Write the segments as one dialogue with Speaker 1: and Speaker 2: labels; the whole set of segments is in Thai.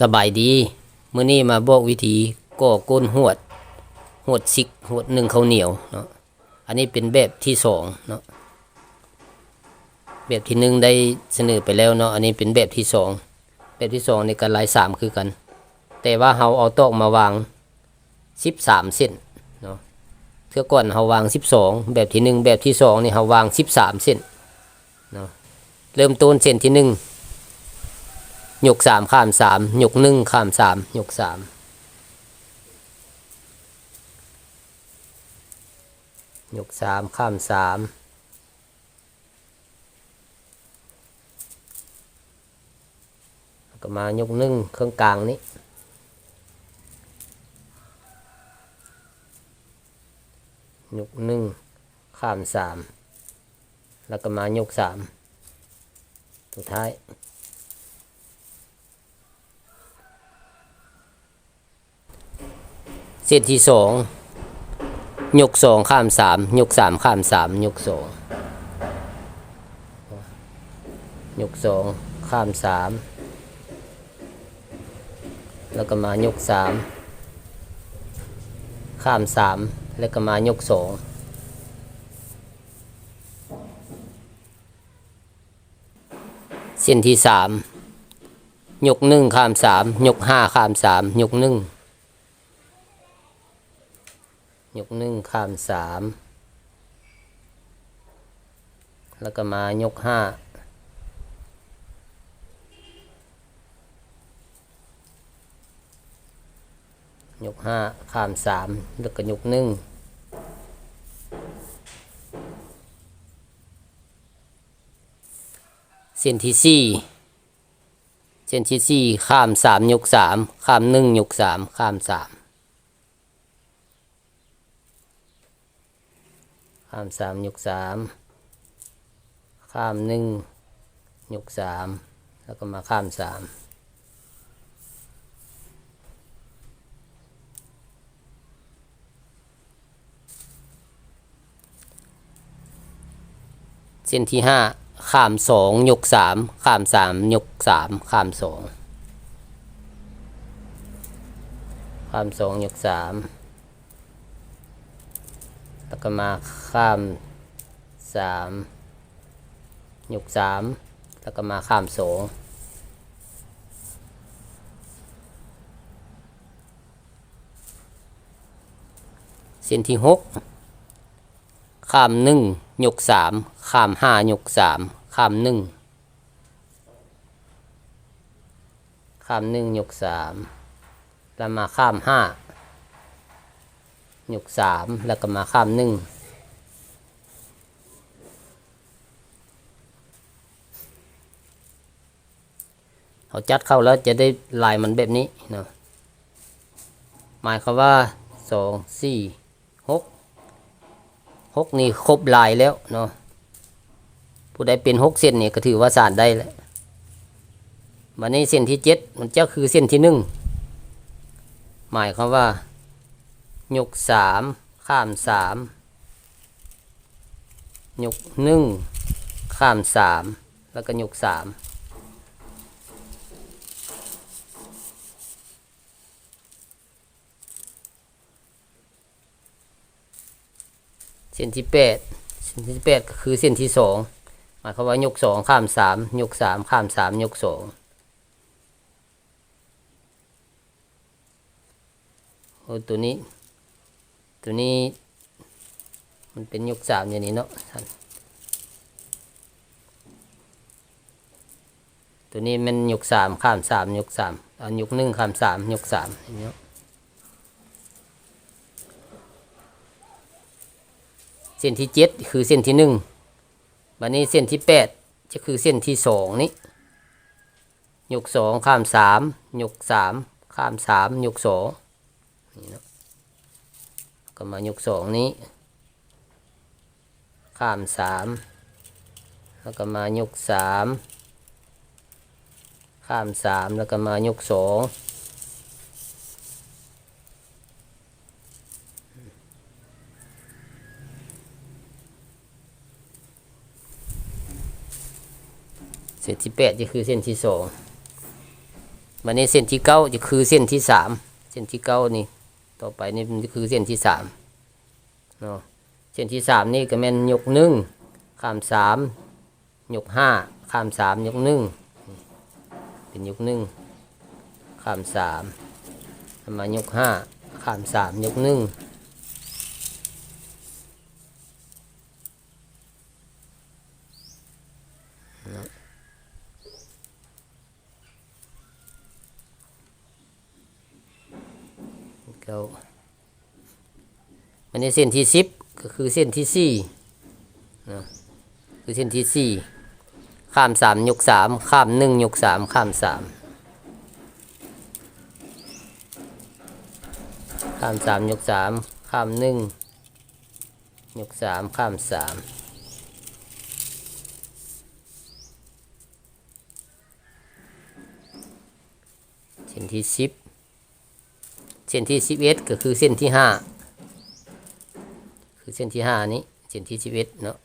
Speaker 1: สบายดีมื้อนี้มาบอกวิธีก่อก้นหวดหวดซิกหวดหนึ่งข้าวเหนียวเนาะอันนี้เป็นแบบที่สองเนาะแบบที่หนึ่งได้เสนอไปแล้วเนาะอันนี้เป็นแบบที่สองแบบที่สองในการลายสามคือกัน แต่ว่าเราเอาตอกมาวางสิบสามเส้นเนาะเทื่อก่อนเราวางสิบสองแบบที่หนึ่งแบบที่สองนี่เราวางสิบสามเส้นเนาะเริ่มต้นเส้นที่หนึ่ง ยกสามข้ามสามยกหนึ่งข้ามสามยกสามยกสามข้ามสามแล้วก็มายกหนึ่งเครื่องกลางนี้ยกหนึ่งข้ามสามแล้วก็มายกสามสุดท้าย เส้นที่สองยกสองข้ามสามยกสามข้ามสามยกสองยกสองข้ามสามแล้วก็มายกสามข้ามสามแล้วก็มายกสองเส้นที่สามยกหนึ่งข้ามสามยกห้าข้ามสามยกหนึ่ง ยกหนึ่งข้ามสามแล้วก็มายกห้ายกห้าข้ามสามแล้วก็ยกหนึ่งเส้นที่สี่เส้นที่สี่ข้ามสามยกสามข้ามหนึ่งยกสามข้ามสาม ข้ามสามยกสามข้ามหนึ่งยกสามแล้วก็มาข้ามสามเส้นที่ห้าข้ามสองยกสามข้ามสามยกสามข้ามสองข้ามสองยกสาม ก็มาข้ามสามยกสามแล้วก็มาข้ามสองเส้นที่หกข้ามหนึ่งยกสามข้ามห้ายกสามข้ามหนึ่งข้ามหนึ่งยกสามแล้วมาข้ามห้า ยกสามแล้วก็มาข้ามหนึ่งเขาจัดเข้าแล้วจะได้ลายมันแบบนี้เนาะหมายความว่าสองสี่หกหกนี่ครบลายแล้วเนาะผู้ใดเป็นหกเส้นนี่ก็ถือว่าสานได้แล้ววันนี้เส้นที่เจ็ดมันจะคือเส้นที่หนึ่งหมายความว่า ยกสามข้ามสามยกหนึ่งข้ามสามแล้วก็ยกสามเส้นที่แปดเส้นที่แปดก็คือเส้นที่สองหมายความว่ายกสองข้ามสามยกสามข้ามสามยกสองโอ้ตัวนี้ ตัวนี้ มันเป็นยกสามอย่างนี้เนาะท่านตัวนี้มันยกสามข้ามสามยกสามเอายกหนึ่งข้ามสามยกสามอย่างเงี้ยเส้นที่เจ็ดคือเส้นที่หนึ่งบันนี้เส้นที่แปดจะคือเส้นที่สองนี้ยกสองข้ามสามยกสามข้ามสามยกสองนี่เนาะ ก็มายกสองนี้ ข้ามสามแล้วก็มายกสามข้ามสามแล้วก็มายกสองเส้นที่แปดจะคือเส้นที่สองวันนี้เส้นที่เก้าจะคือเส้นที่สามเส้นที่เก้านี่ ต่อไปนี่คือเส้นที่สามเนาะเส้นที่สามนี่ก็แม่นยกหนึ่งข้ามสามยกห้าข้ามสามยกหนึ่งเป็นยกหนึ่งข้ามสามมายกห้าข้ามสามยกหนึ่งเนาะเก้าอั นนี้เส้นที่สิบก็คือเส้นที่สี่นะคือเส้นที่สี่ข้ามสามยกสามข้ามหนึ่งยกสามข้ามสามข้ามสามยกสามข้ามหนึ่งยกสามข้ามสามเส้นที่สิบเส้นที่สิบเอ็ดก็คือเส้นที่ห้า คือเส้นที่ห้านี้เส้นที่สิบเอ็ดเนาะ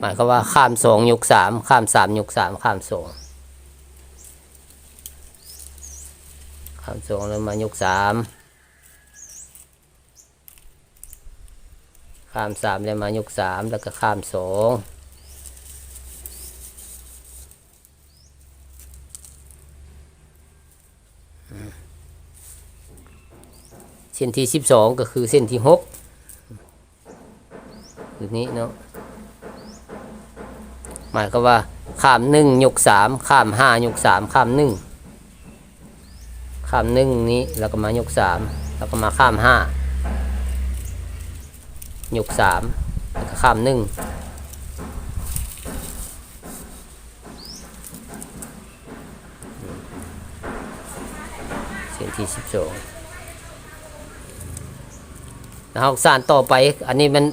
Speaker 1: หมายความว่าข้ามสองยกสามข้ามสามยกสามข้ามสองข้ามสองแล้วมายกสามข้ามสามแล้วมายกสามแล้วก็ข้ามสองเส้นที่สิบสองก็คือเส้นที่หก คือนี้เนาะหมายก็ว่าข้ามหนึ่งยกสามข้ามห้ายกสามข้ามหนึ่งข้ามหนึ่งนี้แล้วก็มายกสามแล้วก็มาข้ามห้ายกสามแล้วก็ข้ามหนึ่งเส้นที่สิบสองแล้วเอาสารต่อไปอันนี้มัน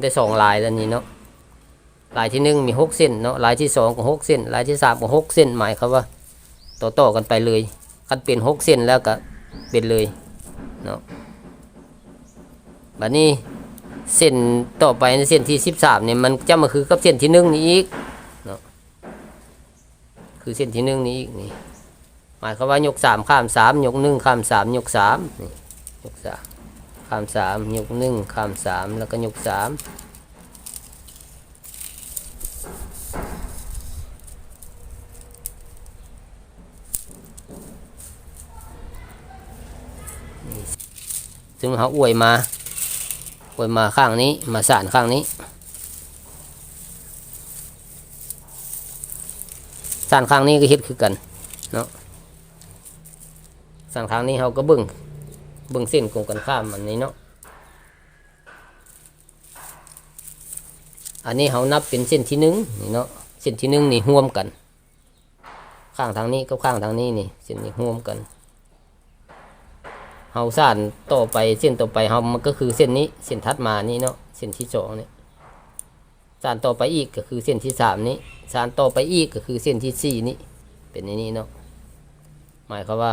Speaker 1: ได้สองลายแล้วนี้เนาะลายที่หนึ่งมีหกเส้นเนาะลายที่สองก็หกเส้นลายที่สามก็หกเส้นหมายความว่าต่อต่อกันไปเลยคันเป็นหกเส้นแล้วก็เป็นเลยเนาะบัดนี้เส้นต่อไปในเส้นที่สิบสามเนี่ยมันจะมาคือกับเส้นที่หนึ่งนี่อีกเนาะคือเส้นที่หนึ่งนี่อีกนี่หมายความว่ายกสามข้ามสามยกหนึ่งข้ามสามยกสามนี่ยกสาม ข้ามสามยกหนึ่งข้ามสามแล้วก็ยกสามซึ่งเขาอวยมาอวยมาข้างนี้มาสานข้างนี้สานข้างนี้ก็เฮ็ดคือกันเนาะสานข้างนี้เขาก็บิ่ง เบิ่งเส้นกงกันข้ามอันนี้เนาะอันนี้เขานับเป็นเส้นที่หนึ่งนี่เนาะเส้นที่หนึ่งนี่ห่วมกัน ข้างทางนี้กับข้างทางนี้นี่เส้นนี้ห่วมกันเฮาสานต่อไปเส้นต่อไปเฮามันก็คือเส้นนี้เส้นทัดมานี่เนาะเส้นที่สองนี่สานต่อไปอีกก็คือเส้นที่สามนี้สานต่อไปอีกก็คือเส้นที่สี่นี้เป็นในนี้เนาะหมายความว่า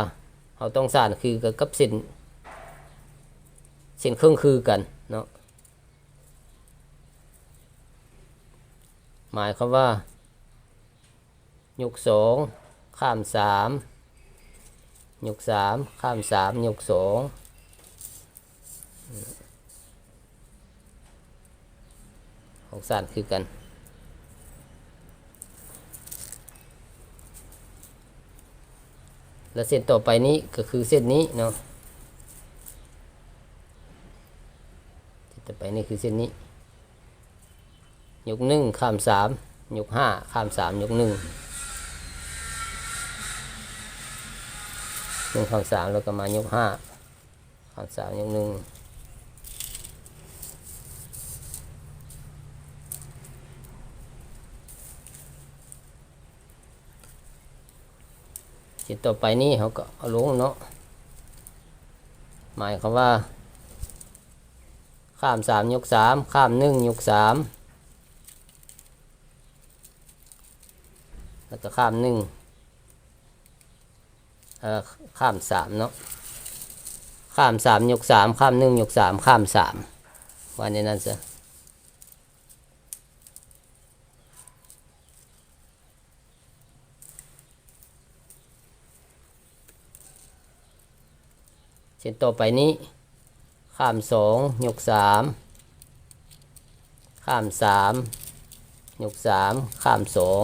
Speaker 1: เฮาต้องสานคือกับเส้น เส้นเครื่องคือกันเนาะหมายความว่ายกสองข้ามสามยกสามข้ามสามยกสองหกสานคือกันแล้วเส้นต่อไปนี้ก็คือเส้นนี้เนาะเส้น ต่อไปนี่คือเส้นนี้ ยกหนึ่งข้ามสามยกห้าข้ามสามยกหนึ่งหนึ่งข้ามสามแล้วก็มายกห้าข้ามสามยกหนึ่งจิตต่อไปนี่เขาก็เอาลงเนาะหมายความว่า ข้ามสามยกสามข้ามหนึ่งยกสามแล้วก็ข้ามหนึ่งเอ่อข้ามสามเนาะข้ามสามยกสามข้ามหนึ่งยกสามข้ามสามวันนี้นั่นซะเช่นต่อไปนี้ ข้ามสองยกสามข้ามสามยกสามข้ามสอง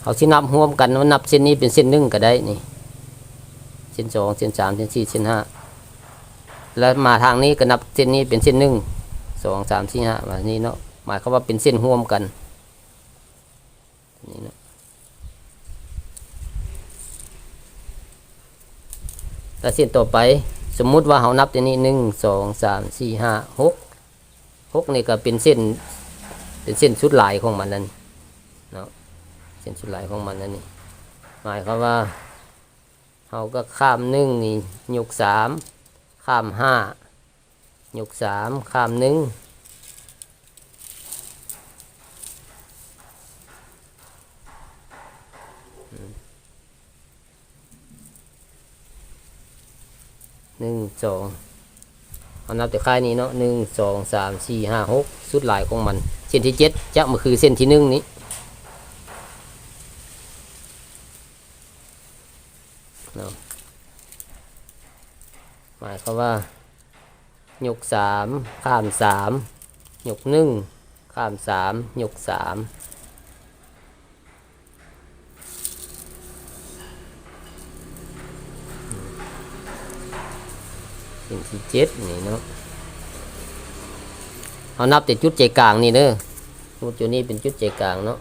Speaker 1: เขาสินับรวมกันว่านับเส้นนี้เป็นเส้นหนึ่งก็ได้นี่ เส้นสองเส้นสามเส้นสี่เส้นห้า แล้วมาทางนี้ก็นับเส้นนี้เป็นเส้นหนึ่งสองสามสี่ห้าแบบนี้เนาะหมายความว่าเป็นเส้นร่วมกันนี่เนาะแล้วเส้นต่อไปสมมุติว่าเขานับตัวนี้หนึ่งสองสามสี่ห้าหกหกนี่ก็เป็นเส้นเป็นเส้นสุดลายของมันนั่นเนาะเส้นสุดลายของมันนั่นนี่หมายความว่าเขาก็ข้ามหนึ่งนี่ยกสาม ข้ามห้ายกสามข้ามหนึ่งหนึ่งสองเอานับแต่ค่ายนี้เนาะหนึ่งสองสามสี่ห้าหกสุดหลายของมัน เส้นที่เจ็ดจะมาคือเส้นที่หนึ่งนี้เนาะ มายความว่า ยกสามข้ามสามยกหนึ่งข้ามสามยกสามเป็นที่เจ็ดนี่เนาะเอานับแต่จุดใจกลางนี่เด้อจุดจุดนี้เป็นจุดใจกลางเนาะ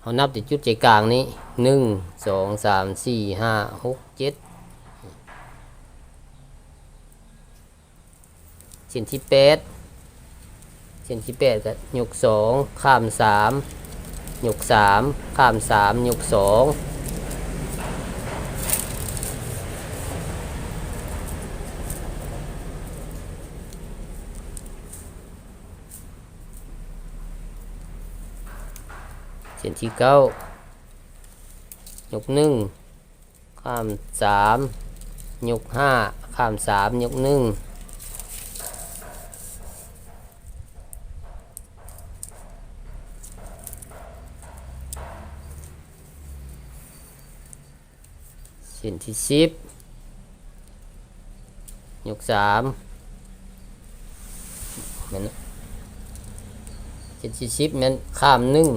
Speaker 1: เขานับติดจุดใจกลางนี้หนึ่งสองสามสี่ห้าหกเจ็ดเส้นที่แปดเส้นที่แปดก็ยกสองข้ามสามยกสามข้ามสามยกสอง เส้นที่เก้ายกหนึ่งข้ามสามยกห้าข้ามสามยกหนึ่งเส้นที่สิบยกสามแมันเส้นที่สิบแมันข้ามหนึ่ง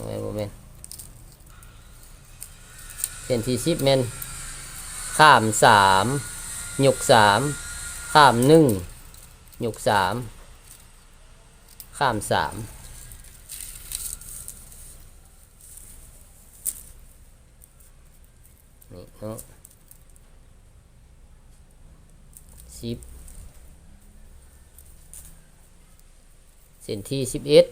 Speaker 1: โอ้ยโมเมนเส้นที่สิบเมนข้ามสามหยกสามข้ามหนึ่งหยกสามข้ามสามนี่เนาะสิบเส้นที่สิบเอ็ด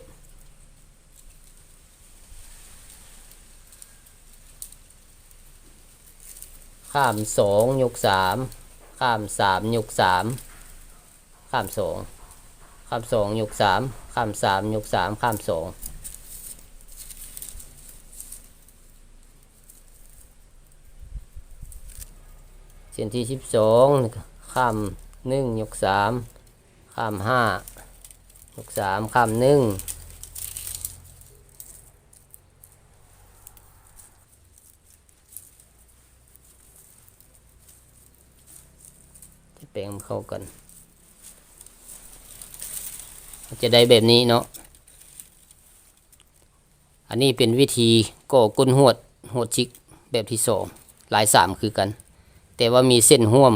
Speaker 1: ข้ามสองยกสามข้ามสามยกสามข้ามสองข้ามสองยกสามข้ามสามยกสามข้ามสองเส้นที่สิบสองข้ามหนึ่งยกสามข้ามห้ายกสามข้ามหนึ่ง จะแป ลงเข้ากัน จะได้แบบนี้เนาะ อันนี้เป็นวิธีก่อก้นหวดหวดชิกแบบที่สองลายสามคือกัน แต่ว่ามีเส้นห่วม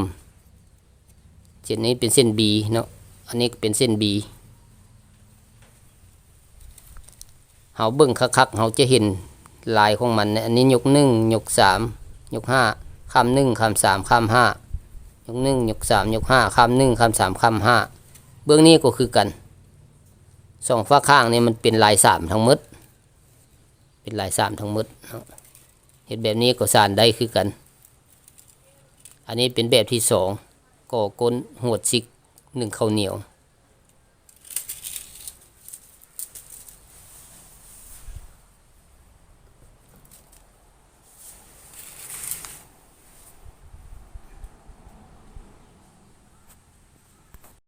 Speaker 1: เส้นนี้เป็นเส้น B เนาะ อันนี้เป็นเส้น B เฮาเบิ่งคักๆเฮาจะเห็นลายของมัน อันนี้ยกหนึ่งยกสามยกห้าข้ามหนึ่งข้ามสามข้ามห้า ยกหนึ่งยกสามยกห้าข้ามหนึ่งข้ามสามข้ามห้าเบื้องนี้ก็คือกันสองฝ้าข้างนี่มันเป็นลายสามทั้งมด เป็นลายสามทั้งมดเนาะเห็นแบบนี้ก็สานได้คือกัน อันนี้เป็นแบบที่สองก่อก้นหวดซิกหนึ่งข้าวเหนียว